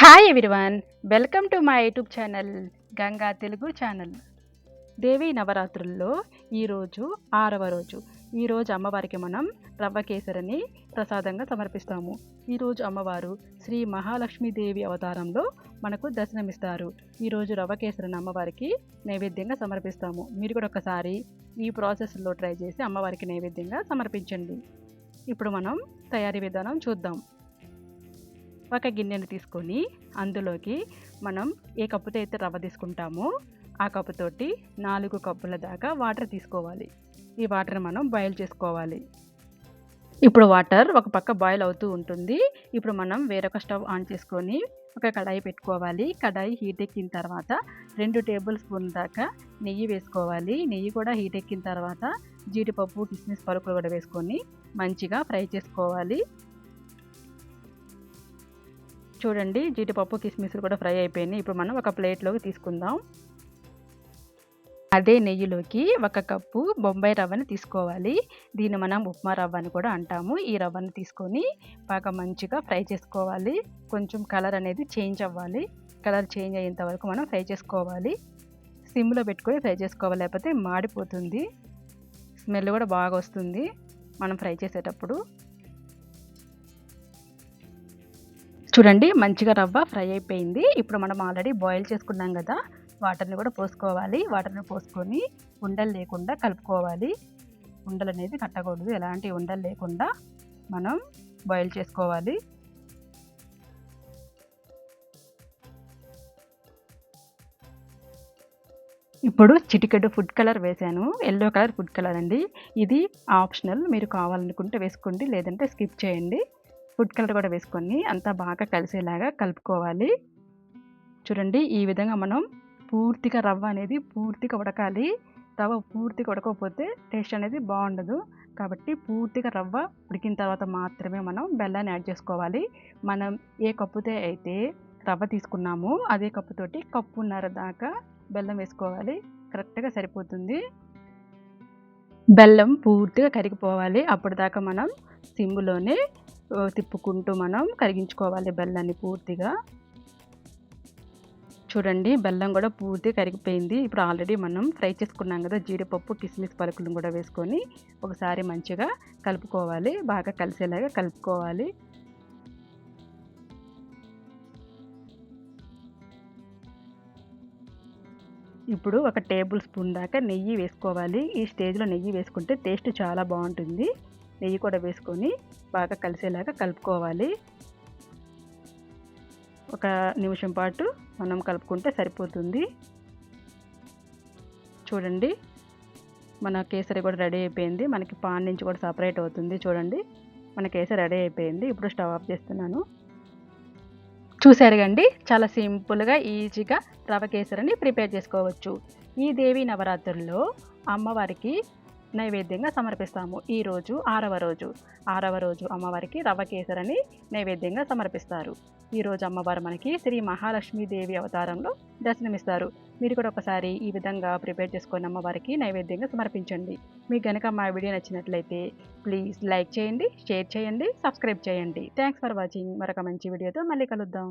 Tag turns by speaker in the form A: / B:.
A: Hi everyone welcome to my YouTube channel Ganga Telugu channel Devi నవరాత్రుల్లో ఈరోజు ఆరవ రోజు. ఈరోజు అమ్మవారికి మనం రవ్వ కేసరిని ప్రసాదంగా సమర్పిస్తాము. ఈరోజు అమ్మవారు శ్రీ మహాలక్ష్మీదేవి అవతారంలో మనకు దర్శనమిస్తారు. ఈరోజు రవ్వ కేసరిని అమ్మవారికి నైవేద్యంగా సమర్పిస్తాము. మీరు కూడా ఒకసారి ఈ ప్రాసెస్లో ట్రై చేసి అమ్మవారికి నైవేద్యంగా సమర్పించండి. ఇప్పుడు మనం తయారీ విధానం చూద్దాం. ఒక గిన్నెను తీసుకొని అందులోకి మనం ఏ కప్పుతో అయితే రవ్వ తీసుకుంటామో ఆ కప్పుతోటి నాలుగు కప్పుల దాకా వాటర్ తీసుకోవాలి. ఈ వాటర్ మనం బాయిల్ చేసుకోవాలి. ఇప్పుడు వాటర్ ఒక పక్క బాయిల్ అవుతూ ఉంటుంది. ఇప్పుడు మనం వేరొక స్టవ్ ఆన్ చేసుకొని ఒక కడాయి పెట్టుకోవాలి. కడాయి హీట్ ఎక్కిన తర్వాత రెండు టేబుల్ స్పూన్ దాకా నెయ్యి వేసుకోవాలి. నెయ్యి కూడా హీట్ ఎక్కిన తర్వాత జీడిపప్పు కిస్మిస్ పలుకులు కూడా వేసుకొని మంచిగా ఫ్రై చేసుకోవాలి. చూడండి జీడిపప్పు కిస్మిస్లు కూడా ఫ్రై అయిపోయినాయి. ఇప్పుడు మనం ఒక ప్లేట్లోకి తీసుకుందాం. అదే నెయ్యిలోకి ఒక కప్పు బొంబాయి రవ్వని తీసుకోవాలి. దీన్ని మనం ఉప్మా రవ్వ అని కూడా అంటాము. ఈ రవ్వని తీసుకొని బాగా మంచిగా ఫ్రై చేసుకోవాలి. కొంచెం కలర్ అనేది చేంజ్ అవ్వాలి. కలర్ చేంజ్ అయ్యేంత వరకు మనం ఫ్రై చేసుకోవాలి. సిమ్లో పెట్టుకొని ఫ్రై చేసుకోవాలి. లేకపోతే మాడిపోతుంది. స్మెల్ కూడా బాగా వస్తుంది. మనం ఫ్రై చేసేటప్పుడు. చూడండి మంచిగా రవ్వ ఫ్రై అయిపోయింది. ఇప్పుడు మనం ఆల్రెడీ బాయిల్ చేసుకున్నాం కదా వాటర్ని కూడా పోసుకోవాలి. వాటర్ని పోసుకొని ఉండలు లేకుండా కలుపుకోవాలి. ఉండలు అనేది కట్టకూడదు. ఎలాంటి ఉండలు లేకుండా మనం బాయిల్ చేసుకోవాలి. ఇప్పుడు చిటికెడు ఫుడ్ కలర్ వేసాను ఎల్లో కలర్ ఫుడ్ కలర్ అండి. ఇది ఆప్షనల్. మీరు కావాలనుకుంటే వేసుకోండి లేదంటే స్కిప్ చేయండి. ఫుడ్ కలర్ కూడా వేసుకొని అంతా బాగా కలిసేలాగా కలుపుకోవాలి. చూడండి ఈ విధంగా మనం పూర్తిగా రవ్వ అనేది పూర్తిగా ఉడకాలి. రవ్వ పూర్తిగా ఉడకపోతే టేస్ట్ అనేది బాగుండదు. కాబట్టి పూర్తిగా రవ్వ ఉడికిన తర్వాత మాత్రమే మనం బెల్లాన్ని యాడ్ చేసుకోవాలి. మనం ఏ కప్పుతో అయితే రవ్వ తీసుకున్నామో అదే కప్పుతోటి కప్పున్నర దాకా బెల్లం వేసుకోవాలి. కరెక్ట్గా సరిపోతుంది. బెల్లం పూర్తిగా కరిగిపోవాలి. అప్పటిదాకా మనం సిమ్లోనే తిప్పుకుంటూ మనం కరిగించుకోవాలి బెల్లాన్ని పూర్తిగా. చూడండి బెల్లం కూడా పూర్తిగా కరిగిపోయింది. ఇప్పుడు ఆల్రెడీ మనం ఫ్రై చేసుకున్నాం కదా జీడిపప్పు కిస్మిస్ పలుకులను కూడా వేసుకొని ఒకసారి మంచిగా కలుపుకోవాలి. బాగా కలిసేలాగా కలుపుకోవాలి. ఇప్పుడు ఒక టేబుల్ స్పూన్ దాకా నెయ్యి వేసుకోవాలి. ఈ స్టేజ్లో నెయ్యి వేసుకుంటే టేస్ట్ చాలా బాగుంటుంది. నెయ్యి కూడా వేసుకొని బాగా కలిసేలాగా కలుపుకోవాలి. ఒక నిమిషం పాటు మనం కలుపుకుంటే సరిపోతుంది. చూడండి మన కేసరి కూడా రెడీ అయిపోయింది. మనకి పాన్ నుంచి కూడా సపరేట్ అవుతుంది. చూడండి మన కేసరి రెడీ అయిపోయింది. ఇప్పుడు స్టవ్ ఆఫ్ చేస్తున్నాను. చూసారు కండి చాలా సింపుల్గా ఈజీగా రవ కేసరిని ప్రిపేర్ చేసుకోవచ్చు. ఈ దేవి నవరాత్రుల్లో అమ్మవారికి నైవేద్యంగా సమర్పిస్తాము. ఈరోజు ఆరవ రోజు. ఆరవ రోజు అమ్మవారికి రవ్వ కేసరని నైవేద్యంగా సమర్పిస్తారు. ఈరోజు అమ్మవారు మనకి శ్రీ మహాలక్ష్మీదేవి అవతారంలో దర్శనమిస్తారు. మీరు కూడా ఒకసారి ఈ విధంగా ప్రిపేర్ చేసుకొని అమ్మవారికి నైవేద్యంగా సమర్పించండి. మీకు కనుక మా వీడియో నచ్చినట్లయితే ప్లీజ్ లైక్ చేయండి షేర్ చేయండి సబ్స్క్రైబ్ చేయండి. థ్యాంక్స్ ఫర్ వాచింగ్ మరొక మంచి వీడియోతో మళ్ళీ కలుద్దాం.